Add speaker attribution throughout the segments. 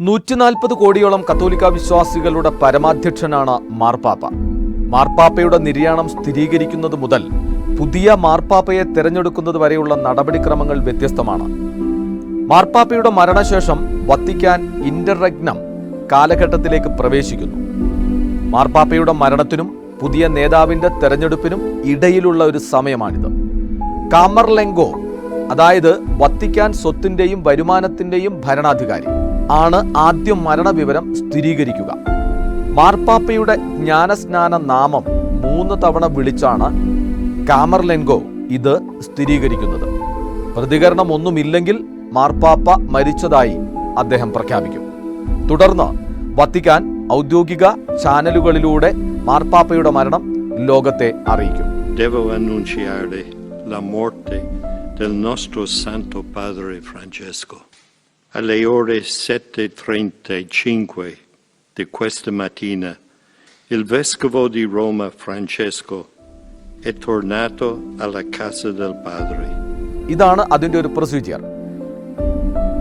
Speaker 1: നൂറ്റി നാൽപ്പത് കോടിയോളം കത്തോലിക്ക വിശ്വാസികളുടെ പരമാധ്യക്ഷനാണ് മാർപ്പാപ്പ. മാർപ്പാപ്പയുടെ നിര്യാണം സ്ഥിരീകരിക്കുന്നത് മുതൽ പുതിയ മാർപ്പാപ്പയെ തിരഞ്ഞെടുക്കുന്നത് വരെയുള്ള നടപടിക്രമങ്ങൾ വ്യത്യസ്തമാണ്. മാർപ്പാപ്പയുടെ മരണശേഷം വത്തിക്കാൻ ഇന്റർറഗ്നം കാലഘട്ടത്തിലേക്ക് പ്രവേശിക്കുന്നു. മാർപ്പാപ്പയുടെ മരണത്തിനും പുതിയ നേതാവിന്റെ തെരഞ്ഞെടുപ്പിനും ഇടയിലുള്ള ഒരു സമയമാണിത്. കാമർലെങ്കോ അതായത് വത്തിക്കാൻ സ്വത്തിന്റെയും വരുമാനത്തിന്റെയും ഭരണാധികാരി ആണ് ആദ്യം മരണവിവരം സ്ഥിരീകരിക്കുക. മാർപ്പാപ്പയുടെ ജ്ഞാനസ്നാന നാമം മൂന്ന് തവണ വിളിച്ചാണ് കാമർലെൻഗോ ഇത് സ്ഥിരീകരിക്കുന്നത്. പ്രതികരണം ഒന്നുമില്ലെങ്കിൽ മാർപ്പാപ്പ മരിച്ചതായി അദ്ദേഹം പ്രഖ്യാപിക്കും. തുടർന്ന് വത്തിക്കാൻ ഔദ്യോഗിക ചാനലുകളിലൂടെ മാർപ്പാപ്പയുടെ മരണം ലോകത്തെ അറിയിക്കും.
Speaker 2: La morte del nostro Santo Padre Francesco. Alle ore 7.35 di questa mattina il Vescovo di Roma Francesco è tornato alla casa del Padre.
Speaker 1: ഇതാണ് അതിന്റെ ഒരു പ്രൊസീജിയർ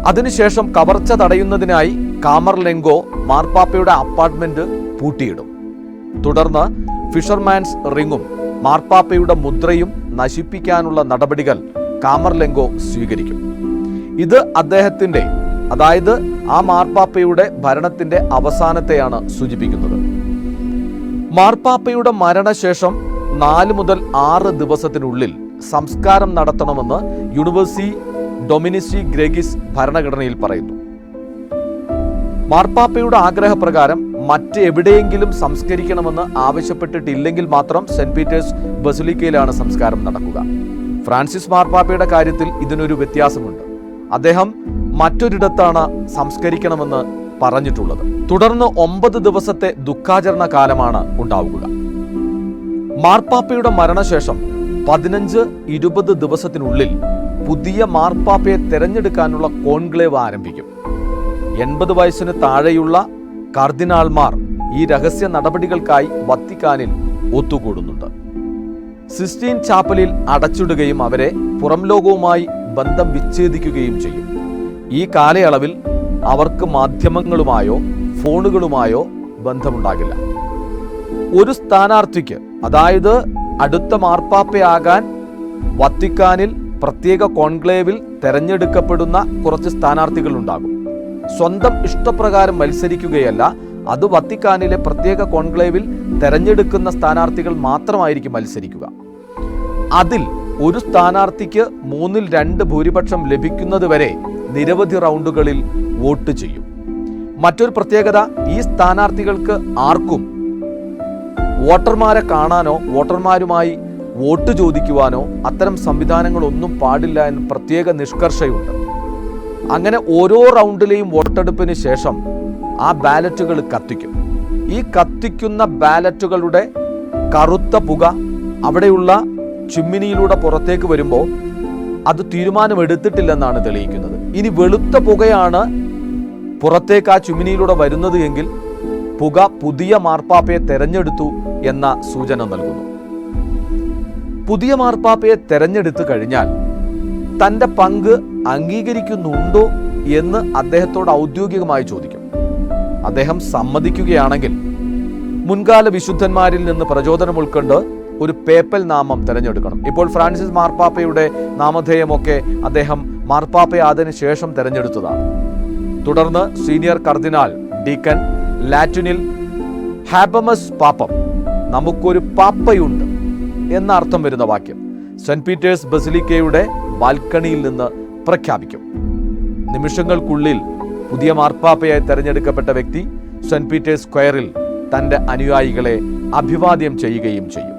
Speaker 1: അതിനുശേഷം കവർച്ച തടയുന്നതിനായി കാമർ ലെങ്കോ മാർപ്പാപ്പയുടെ അപ്പാർട്ട്മെന്റ് പൂട്ടിയിടും. തുടർന്ന് ഫിഷർമാൻസ് റിങ്ങും മാർപ്പാപ്പയുടെ മുദ്രയും നശിപ്പിക്കാനുള്ള നടപടികൾ കാമർലെങ്കോ സ്വീകരിക്കും. ഇത് അദ്ദേഹത്തിന്റെ അതായത് ആ മാർപ്പാപ്പയുടെ ഭരണത്തിന്റെ അവസാനത്തെയാണ് സൂചിപ്പിക്കുന്നത്. മാർപ്പാപ്പയുടെ മരണശേഷം നാല് മുതൽ ആറ് ദിവസത്തിനുള്ളിൽ സംസ്കാരം നടത്തണമെന്ന് യൂണിവേഴ്സി ഡൊമിനിസി ഗ്രേഗിസ് ഭരണഘടനയിൽ പറയുന്നു. മാർപ്പാപ്പയുടെ ആഗ്രഹപ്രകാരം മറ്റെവിടെയെങ്കിലും സംസ്കരിക്കണമെന്ന് ആവശ്യപ്പെട്ടിട്ടില്ലെങ്കിൽ മാത്രം സെന്റ് പീറ്റേഴ്സ് ബസുലിക്കയിലാണ് സംസ്കാരം നടക്കുക. ഫ്രാൻസിസ് മാർപ്പാപ്പയുടെ കാര്യത്തിൽ ഇതിനൊരു വ്യത്യാസമുണ്ട്. അദ്ദേഹം മറ്റൊരിടത്താണ് സംസ്കരിക്കണമെന്ന് പറഞ്ഞിട്ടുള്ളത്. തുടർന്ന് ഒമ്പത് ദിവസത്തെ ദുഃഖാചരണ കാലമാണ് ഉണ്ടാവുക. മാർപ്പാപ്പയുടെ മരണശേഷം പതിനഞ്ച് ഇരുപത് ദിവസത്തിനുള്ളിൽ പുതിയ മാർപ്പാപ്പയെ തെരഞ്ഞെടുക്കാനുള്ള കോൺക്ലേവ് ആരംഭിക്കും. എൺപത് വയസ്സിന് താഴെയുള്ള കർദിനാൾമാർ ഈ രഹസ്യ നടപടികൾക്കായി വത്തിക്കാനിൽ ഒത്തുകൂടുന്നുണ്ട്. സിസ്റ്റീൻ ചാപ്പലിൽ അടച്ചിടുകയും അവരെ പുറം ലോകവുമായി ബന്ധം വിച്ഛേദിക്കുകയും ചെയ്യും. ഈ കാലയളവിൽ അവർക്ക് മാധ്യമങ്ങളുമായോ ഫോണുകളുമായോ ബന്ധമുണ്ടാകില്ല. ഒരു സ്ഥാനാർത്ഥിക്ക് അതായത് അടുത്ത മാർപ്പാപ്പയാകാൻ വത്തിക്കാനിൽ പ്രത്യേക കോൺക്ലേവിൽ തെരഞ്ഞെടുക്കപ്പെടുന്ന കുറച്ച് സ്ഥാനാർത്ഥികൾ ഉണ്ടാകും സ്വന്തം ഇഷ്ടപ്രകാരം മത്സരിക്കുകയല്ല അത് വത്തിക്കാനിലെ പ്രത്യേക കോൺക്ലേവിൽ തെരഞ്ഞെടുക്കുന്ന സ്ഥാനാർത്ഥികൾ മാത്രമായിരിക്കും മത്സരിക്കുക. അതിൽ ഒരു സ്ഥാനാർത്ഥിക്ക് മൂന്നിൽ രണ്ട് ഭൂരിപക്ഷം ലഭിക്കുന്നതുവരെ നിരവധി റൗണ്ടുകളിൽ വോട്ട് ചെയ്യും. മറ്റൊരു പ്രത്യേകത ഈ സ്ഥാനാർത്ഥികൾക്ക് ആർക്കും വോട്ടർമാരെ കാണാനോ വോട്ടർമാരുമായി വോട്ട് ചോദിക്കുവാനോ അത്തരം സംവിധാനങ്ങളൊന്നും പാടില്ല എന്ന് പ്രത്യേക നിഷ്കർഷയുണ്ട്. അങ്ങനെ ഓരോ റൗണ്ടിലെയും വോട്ടെടുപ്പിന് ശേഷം ആ ബാലറ്റുകൾ കത്തിക്കും. ഈ കത്തിക്കുന്ന ബാലറ്റുകളുടെ കറുത്ത പുക അവിടെയുള്ള ചിമ്മിനിയിലൂടെ പുറത്തേക്ക് വരുമ്പോൾ അത് തീരുമാനമെടുത്തിട്ടില്ലെന്നാണ് തെളിയിക്കുന്നത്. ഇനി വെളുത്ത പുകയാണ് പുറത്തേക്ക് ആ ചുമിനിയിലൂടെ വരുന്നത് എങ്കിൽ പുക പുതിയ മാർപ്പാപ്പയെ തെരഞ്ഞെടുത്തു എന്ന സൂചന നൽകുന്നു. പുതിയ മാർപ്പാപ്പയെ തെരഞ്ഞെടുത്തു കഴിഞ്ഞാൽ തന്റെ പങ്ക് അംഗീകരിക്കുന്നുണ്ടോ എന്ന് അദ്ദേഹത്തോട് ഔദ്യോഗികമായി ചോദിക്കും. അദ്ദേഹം സമ്മതിക്കുകയാണെങ്കിൽ മുൻകാല വിശുദ്ധന്മാരിൽ നിന്ന് പ്രചോദനം ഉൾക്കൊണ്ട് ഒരു പേപ്പൽ നാമം തിരഞ്ഞെടുക്കണം. ഇപ്പോൾ ഫ്രാൻസിസ് മാർപ്പാപ്പയുടെ നാമധേയമൊക്കെ അദ്ദേഹം മാർപ്പാപ്പയാതിന് ശേഷം തെരഞ്ഞെടുത്തതാണ്. തുടർന്ന് സീനിയർ കർദിനാൾ ഡീക്കൻ ലാറ്റിനിൽ ഹാബമസ് പാപ്പം നമുക്കൊരു പാപ്പയുണ്ട് എന്ന അർത്ഥം വരുന്ന വാക്യം സെന്റ് പീറ്റേഴ്സ് ബസിലിക്കയുടെ ബാൽക്കണിയിൽ നിന്ന് പ്രഖ്യാപിക്കും. നിമിഷങ്ങൾക്കുള്ളിൽ പുതിയ മാർപ്പാപ്പയായി തെരഞ്ഞെടുക്കപ്പെട്ട വ്യക്തി സെന്റ് പീറ്റേഴ്സ് സ്ക്വയറിൽ തന്റെ അനുയായികളെ അഭിവാദ്യം ചെയ്യുകയും ചെയ്യും.